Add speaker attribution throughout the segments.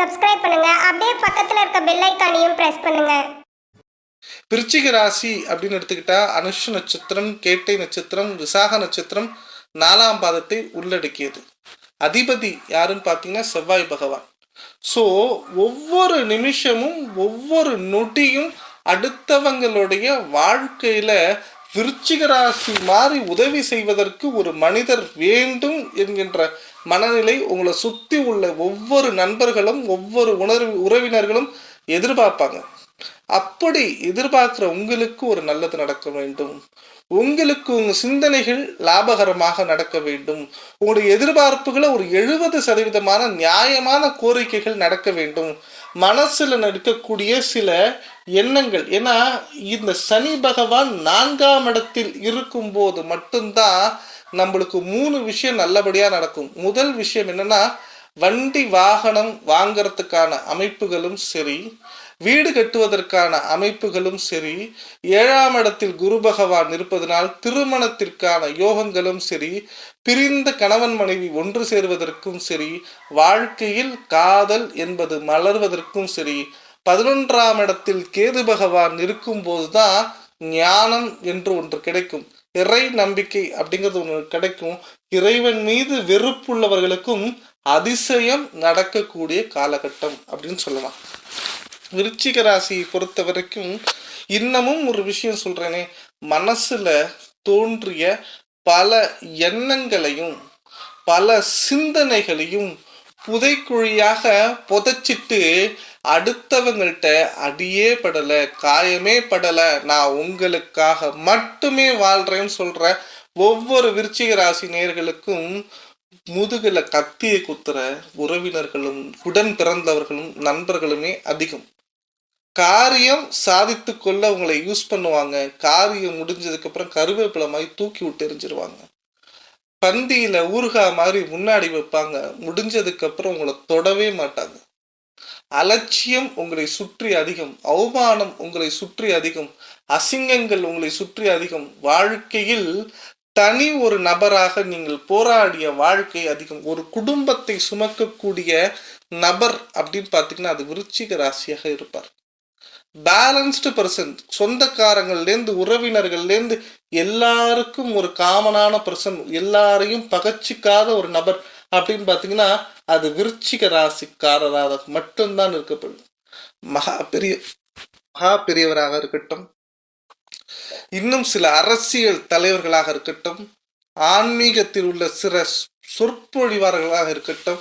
Speaker 1: Subscribe பண்ணுங்க. அப்படியே பக்கத்துல இருக்க பெல் ஐக்கானையும் பிரஸ் பண்ணுங்க.
Speaker 2: விருச்சிக ராசி அப்படின்னு எடுத்துக்கிட்டா அனுஷ நட்சத்திரம் கேட்டை நட்சத்திரம் விசாக நட்சத்திரம் நாலாம் பாதத்தை உள்ளடக்கியது. அதிபதி யாருன்னு பார்த்தீங்கன்னா செவ்வாய் பகவான். ஸோ ஒவ்வொரு நிமிஷமும் ஒவ்வொரு நொடியும் அடுத்தவங்களுடைய வாழ்க்கையில விருச்சிக ராசி மாதிரி உதவி செய்வதற்கு ஒரு மனிதர் வேண்டும் என்கின்ற மனநிலை உங்களை சுற்றி உள்ள ஒவ்வொரு நண்பர்களும் ஒவ்வொரு உணர்வு உறவினர்களும் எதிர்பார்ப்பாங்க. அப்படி எதிர்பார்க்கிற உங்களுக்கு ஒரு நல்லது நடக்க வேண்டும். உங்களுக்கு உங்க சிந்தனைகள் லாபகரமாக நடக்க வேண்டும். உங்களுடைய எதிர்பார்ப்புகளை ஒரு எழுபது சதவீதமான நியாயமான கோரிக்கைகள் நடக்க வேண்டும். மனசுல நடக்கக்கூடிய சில எண்ணங்கள். ஏன்னா இந்த சனி பகவான் நான்காம் இடத்தில் இருக்கும்போது மட்டும்தான் நம்மளுக்கு மூணு விஷயம் நல்லபடியா நடக்கும். முதல் விஷயம் என்னன்னா வண்டி வாகனம் வாங்கறதுக்கான அமைப்புகளும் சரி வீடு கட்டுவதற்கான அமைப்புகளும் சரி ஏழாம் இடத்தில் குரு பகவான் இருப்பதனால் திருமணத்திற்கான யோகங்களும் சரி பிரிந்த கணவன் மனைவி ஒன்று சேர்வதற்கும் சரி வாழ்க்கையில் காதல் என்பது மலர்வதற்கும் சரி பதினொன்றாம் இடத்தில் கேது பகவான் இருக்கும்போதுதான் ஞானம் என்று ஒன்று கிடைக்கும். இறை நம்பிக்கை அப்படிங்கிறது ஒன்று கிடைக்கும். இறைவன் மீது வெறுப்புள்ளவர்களுக்கும் அதிசயம் நடக்கக்கூடிய காலகட்டம் அப்படின்னு சொல்லலாம். விருச்சிக ராசியை பொறுத்த வரைக்கும் இன்னமும் ஒரு விஷயம் சொல்றேனே மனசுல தோன்றிய பல எண்ணங்களையும் பல சிந்தனைகளையும் புதைக்குழியாக புதைச்சிட்டு அடுத்தவங்கள்ட்ட அடியே படலை காயமே படலை நான் உங்களுக்காக மட்டுமே வாழ்றேன்னு சொல்கிற ஒவ்வொரு விருச்சிக ராசி நேர்களுக்கும் முதுகுல கத்தியை குத்துற உறவினர்களும் உடன் பிறந்தவர்களும் நண்பர்களுமே அதிகம். காரியம் சாதித்து கொள்ள அவங்களை யூஸ் பண்ணுவாங்க. காரியம் முடிஞ்சதுக்கு அப்புறம் கருவேப்பிலை மாதிரி தூக்கி விட்டு எரிஞ்சிருவாங்க. பந்தியில ஊறுகாய் மாதிரி முன்னாடி வைப்பாங்க. முடிஞ்சதுக்கு அப்புறம் உங்களை தொடவே மாட்டாங்க. அலட்சியம் உங்களை சுற்றி அதிகம். அவமானம் உங்களை சுற்றி அதிகம். அசிங்கங்கள் உங்களை சுற்றி அதிகம். வாழ்க்கையில் தனி ஒரு நபராக நீங்கள் போராடிய வாழ்க்கை அதிகம். ஒரு குடும்பத்தை சுமக்கக்கூடிய நபர் அப்படின்னு பார்த்தீங்கன்னா அது விருச்சிக ராசியாக இருப்பார். பேலன்ஸ்டு பர்சன் சொந்தக்காரங்கள்லேருந்து உறவினர்கள்லேருந்து எல்லாருக்கும் ஒரு காமனான பர்சன் எல்லாரையும் பகச்சிக்காத ஒரு நபர் அப்படின்னு பார்த்தீங்கன்னா அது விருச்சிக ராசிக்காரராக மட்டும்தான் இருக்கப்படும். மகா பெரிய மகா பெரியவராக இருக்கட்டும் இன்னும் சில அரசியல் தலைவர்களாக இருக்கட்டும் ஆன்மீகத்தில் உள்ள சில சொற்பொழிவார்களாக இருக்கட்டும்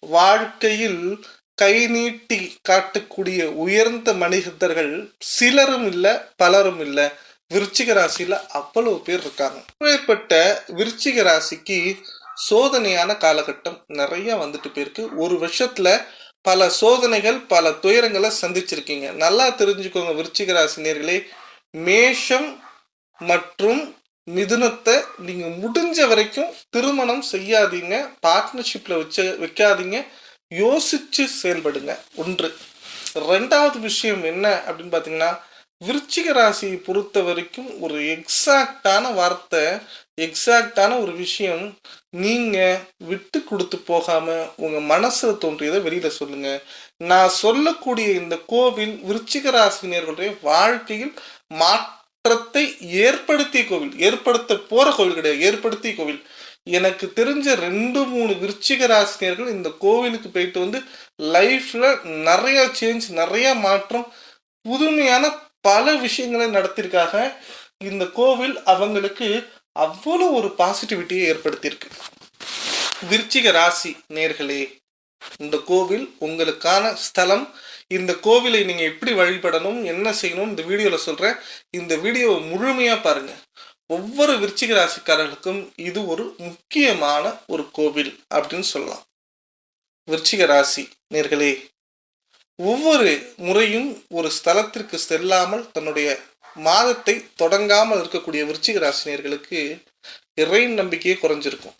Speaker 2: வாழ்க்கையில் கை நீட்டி காட்டக்கூடிய உயர்ந்த மனிதர்கள் சிலரும் இல்லை பலரும் இல்லை. விருச்சிக ராசியில அவ்வளவு பேர் இருக்காங்க. இப்படிப்பட்ட விருச்சிக ராசிக்கு சோதனையான காலகட்டம் நிறைய வந்துட்டு போயிருக்கு. ஒரு வருஷத்துல பல சோதனைகள் பல துயரங்களை சந்திச்சிருக்கீங்க. நல்லா தெரிஞ்சுக்கோங்க விருச்சிக ராசி நேர்களே. மேஷம் மற்றும் மிதுனத்தை நீங்கள் முடிஞ்ச வரைக்கும் திருமணம் செய்யாதீங்க. பார்ட்னர்ஷிப்பில் வச்ச வைக்காதீங்க. யோசிச்சு செயல்படுங்க. ஒன்று. ரெண்டாவது விஷயம் என்ன அப்படின்னு பார்த்தீங்கன்னா விருச்சிக ராசியை பொறுத்த வரைக்கும் ஒரு எக்ஸாக்டான வார்த்தை எக்ஸாக்டான ஒரு விஷயம் நீங்கள் விட்டு கொடுத்து போகாமல் உங்கள் மனசில் தோன்றியதை வெளியில் சொல்லுங்கள் நான் சொல்லக்கூடிய இந்த கோவில் விருச்சிக ராசினியர்களுடைய வாழ்க்கையில் மாற்றத்தை ஏற்படுத்திய கோவில் ஏற்படுத்த போற கோவில் கிடையாது ஏற்படுத்திய கோவில். எனக்கு தெரிஞ்ச ரெண்டு மூணு விருச்சிக ராசினியர்கள் இந்த கோவிலுக்கு போயிட்டு வந்து லைஃப்ல நிறைய சேஞ்ச் நிறைய மாற்றம் புதுமையான பல விஷயங்களை நடத்தியிருக்காங்க. இந்த கோவில் அவங்களுக்கு அவ்வளோ ஒரு பாசிட்டிவிட்டியை ஏற்படுத்தியிருக்கு. விருச்சிக ராசி நேர்களே இந்த கோவில் உங்களுக்கான ஸ்தலம். இந்த கோவிலை நீங்கள் எப்படி வழிபடணும் என்ன செய்யணும் இந்த வீடியோவில் சொல்கிறேன் இந்த வீடியோவை முழுமையாக பாருங்கள் ஒவ்வொரு விருச்சிக ராசிக்காரர்களுக்கும் இது ஒரு முக்கியமான ஒரு கோவில் அப்படின்னு சொல்லலாம். விருச்சிக ராசி நேர்களே ஒவ்வொரு முறையும் ஒரு ஸ்தலத்திற்கு செல்லாமல் தன்னுடைய மாதத்தை தொடங்காமல் இருக்கக்கூடிய விருச்சிக ராசினியர்களுக்கு இறை நம்பிக்கையே குறைஞ்சிருக்கும்.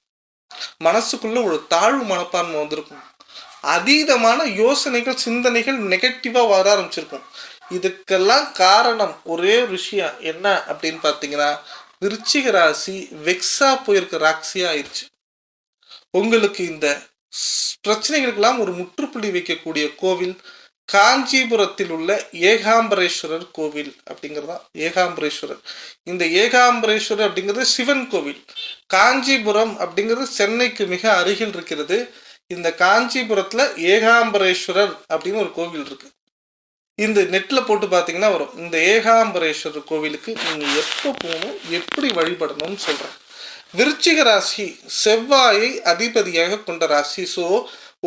Speaker 2: மனசுக்குள்ள ஒரு தாழ்வு மனப்பான்மை வந்திருக்கும். அதீதமான யோசனைகள் சிந்தனைகள் நெகட்டிவாக வர ஆரம்பிச்சிருக்கும். இதுக்கெல்லாம் காரணம் ஒரே விஷயம். என்ன அப்படின்னு பார்த்தீங்கன்னா விருச்சிக ராசி வெக்ஸா போயிருக்க ராசியா ஆயிடுச்சு. உங்களுக்கு இந்த பிரச்சனைகளுக்கெல்லாம் ஒரு முற்றுப்புள்ளி வைக்கக்கூடிய கோவில் காஞ்சிபுரத்தில் உள்ள ஏகாம்பரேஸ்வரர் கோவில் அப்படிங்கிறது தான். ஏகாம்பரேஸ்வரர். இந்த ஏகாம்பரேஸ்வரர் அப்படிங்கிறது சிவன் கோவில். காஞ்சிபுரம் அப்படிங்கிறது சென்னைக்கு மிக அருகில் இருக்கிறது. இந்த காஞ்சிபுரத்தில் ஏகாம்பரேஸ்வரர் அப்படின்னு ஒரு கோவில் இருக்கு. இந்த நெட்டில் போட்டு பார்த்தீங்கன்னா வரும். இந்த ஏகாம்பரேஸ்வரர் கோவிலுக்கு நீங்கள் எப்போ போகணும் எப்படி வழிபடணும்னு சொல்கிறேன் விருச்சிக ராசி செவ்வாயை அதிபதியாக கொண்ட ராசி. ஸோ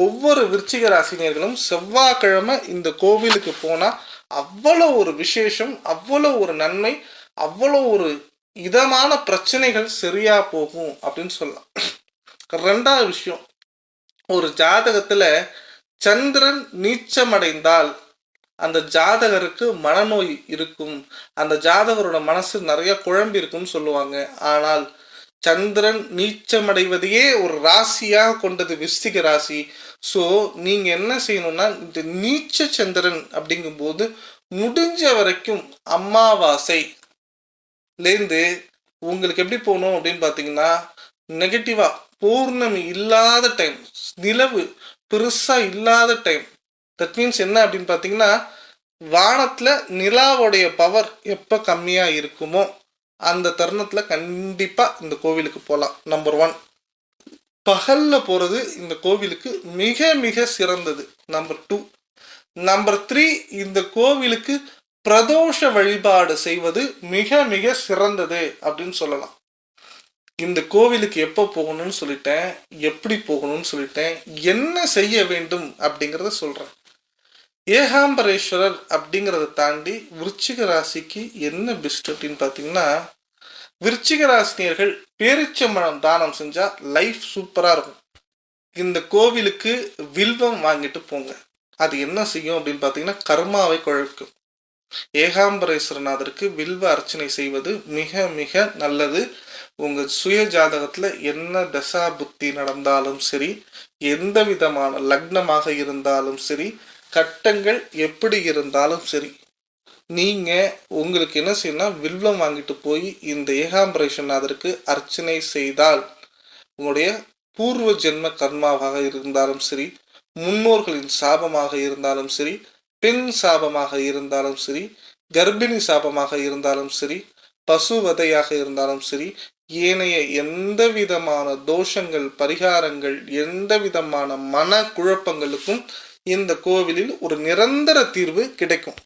Speaker 2: ஒவ்வொரு விருச்சிக ராசினியர்களும் செவ்வாய்க்கிழமை இந்த கோவிலுக்கு போனால் அவ்வளோ ஒரு விசேஷம் அவ்வளோ ஒரு நன்மை அவ்வளோ ஒரு இதமான பிரச்சனைகள் சரியாக போகும் அப்படின்னு சொல்லலாம். ரெண்டாவது விஷயம் ஒரு ஜாதகத்துல சந்திரன் நீச்சமடைந்தால் அந்த ஜாதகருக்கு மனநோய் இருக்கும். அந்த ஜாதகரோட மனசு நிறைய குழம்பி இருக்கும்னு சொல்லுவாங்க. ஆனால் சந்திரன் நீச்சமடைவதையே ஒரு ராசியாக கொண்டது விஸ்திக ராசி. ஸோ நீங்க என்ன செய்யணும்னா இந்த நீச்ச சந்திரன் அப்படிங்கும்போது முடிஞ்ச வரைக்கும் அமாவாசைலேருந்து உங்களுக்கு எப்படி போகணும் அப்படின்னு பார்த்தீங்கன்னா நெகட்டிவாக பூர்ணமி இல்லாத டைம் நிலவு பெருசா இல்லாத டைம் தட் மீன்ஸ் என்ன அப்படின்னு பார்த்தீங்கன்னா வானத்துல நிலாவுடைய பவர் எப்போ கம்மியா இருக்குமோ அந்த தருணத்துல கண்டிப்பா இந்த கோவிலுக்கு போகலாம் நம்பர் ஒன் பகல்ல போறது இந்த கோவிலுக்கு மிக மிக சிறந்தது. நம்பர் டூ நம்பர் த்ரீ இந்த கோவிலுக்கு பிரதோஷ வழிபாடு செய்வது மிக மிக சிறந்தது அப்படின்னு சொல்லலாம். இந்த கோவிலுக்கு எப்போ போகணும்னு சொல்லிட்டேன் எப்படி போகணும்னு சொல்லிட்டேன் என்ன செய்ய வேண்டும் அப்படிங்கிறத சொல்கிறேன் ஏகாம்பரேஸ்வரர் அப்படிங்கிறத தாண்டி விருச்சிக ராசிக்கு என்ன பெஸ்ட் அப்படின்னு பார்த்தீங்கன்னா விருச்சிக ராசினியர்கள் பேரிச்சம்பழம் தானம் செஞ்சால் லைஃப் சூப்பராக இருக்கும். இந்த கோவிலுக்கு வில்வம் வாங்கிட்டு போங்க. அது என்ன செய்யும் அப்படின்னு பார்த்தீங்கன்னா கர்மாவை குழக்கும் ஏகாம்பரேஸ்வரநாதருக்கு வில்வ அர்ச்சனை செய்வது மிக மிக நல்லது. உங்க சுய ஜாதகத்துல என்ன தசா புத்தி நடந்தாலும் சரி எந்த விதமான லக்னமாக இருந்தாலும் சரி கட்டங்கள் எப்படி இருந்தாலும் சரி நீங்க உங்களுக்கு என்ன செய்யணும்னா வில்வம் வாங்கிட்டு போய் இந்த ஏகாம்பரேஸ்வரநாதருக்கு அர்ச்சனை செய்தால் உங்களுடைய பூர்வ ஜென்ம கர்மாவாக இருந்தாலும் சரி முன்னோர்களின் சாபமாக இருந்தாலும் சரி பெண் சாபமாக இருந்தாலும் சரி கர்ப்பிணி சாபமாக இருந்தாலும் சரி பசுவதையாக இருந்தாலும் சரி ஏனைய எந்த விதமான தோஷங்கள் பரிகாரங்கள் எந்த விதமான மன குழப்பங்களுக்கும் இந்த கோவிலில் ஒரு நிரந்தர தீர்வு கிடைக்கும்.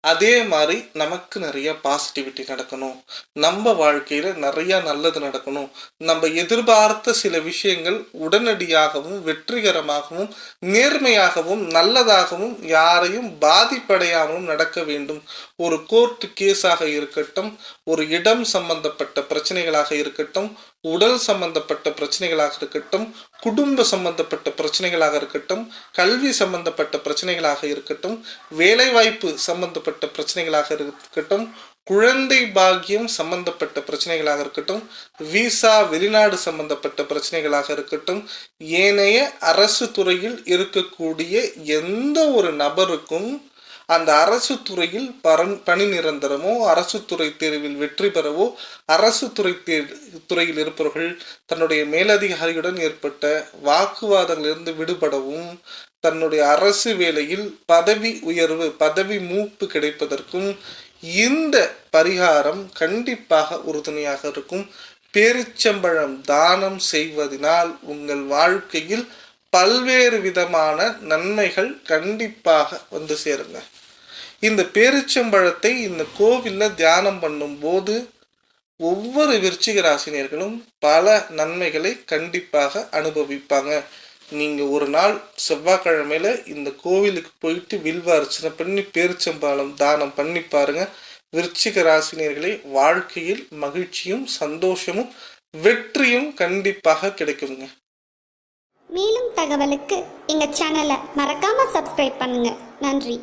Speaker 2: அதே மாதிரி நமக்கு நிறைய பாசிட்டிவிட்டி நடக்கணும். நம்ம வாழ்க்கையில் நிறைய நல்லது நடக்கணும். நம்ம எதிர்பார்த்த சில விஷயங்கள் உடனடியாகவும் வெற்றிகரமாகவும் நேர்மையாகவும் நல்லதாகவும் யாரையும் பாதிப்படையாமலும் நடக்க வேண்டும். ஒரு கோர்ட் கேஸாக இருக்கட்டும் ஒரு இடம் சம்பந்தப்பட்ட பிரச்சனைகளாக இருக்கட்டும் உடல் சம்பந்தப்பட்ட பிரச்சனைகளாக இருக்கட்டும் குடும்ப சம்பந்தப்பட்ட பிரச்சனைகளாக இருக்கட்டும் கல்வி சம்பந்தப்பட்ட பிரச்சனைகளாக இருக்கட்டும் வேலைவாய்ப்பு சம்பந்தப்பட்ட பிரச்சனைகளாக இருக்கட்டும் குழந்தை பாக்கியம் சம்பந்தப்பட்ட பிரச்சனைகளாக இருக்கட்டும் விசா வெளிநாடு சம்பந்தப்பட்ட பிரச்சனைகளாக இருக்கட்டும் ஏனைய அரசு துறையில் இருக்கக்கூடிய எந்த ஒரு நபருக்கும் அந்த அரசு துறையில் பரன் பணி நிரந்தரமோ அரசு துறை தேர்வில் வெற்றி பெறவோ அரசு துறை தேர் துறையில் இருப்பவர்கள் தன்னுடைய மேலதிகாரியுடன் ஏற்பட்ட வாக்குவாதங்களிலிருந்து விடுபடவும் தன்னுடைய அரசு வேலையில் பதவி உயர்வு பதவி மூப்பு கிடைப்பதற்கும் இந்த பரிகாரம் கண்டிப்பாக உறுதுணையாக இருக்கும். பேரிச்சம்பழம் தானம் செய்வதனால் உங்கள் வாழ்க்கையில் பல்வேறு விதமான நன்மைகள் கண்டிப்பாக வந்து சேருங்க. இந்த பேரிச்சம்பழத்தை இந்த கோவில்ல தியானம் பண்ணும்போது ஒவ்வொரு விருச்சிக ராசினியர்களும் பல நன்மைகளை கண்டிப்பாக அனுபவிப்பாங்க. நீங்கள் ஒரு நாள் செவ்வாய்க்கிழமையில இந்த கோவிலுக்கு போயிட்டு வில்வ அர்ச்சனை பண்ணி பேரிச்சம்பழம் தானம் பண்ணி பாருங்க. விருச்சிக ராசினியர்களை வாழ்க்கையில் மகிழ்ச்சியும் சந்தோஷமும் வெற்றியும் கண்டிப்பாக கிடைக்குங்க.
Speaker 1: மேலும் தகவலுக்கு எங்கள் சேனலை மறக்காமல் சப்ஸ்கிரைப் பண்ணுங்கள் நன்றி.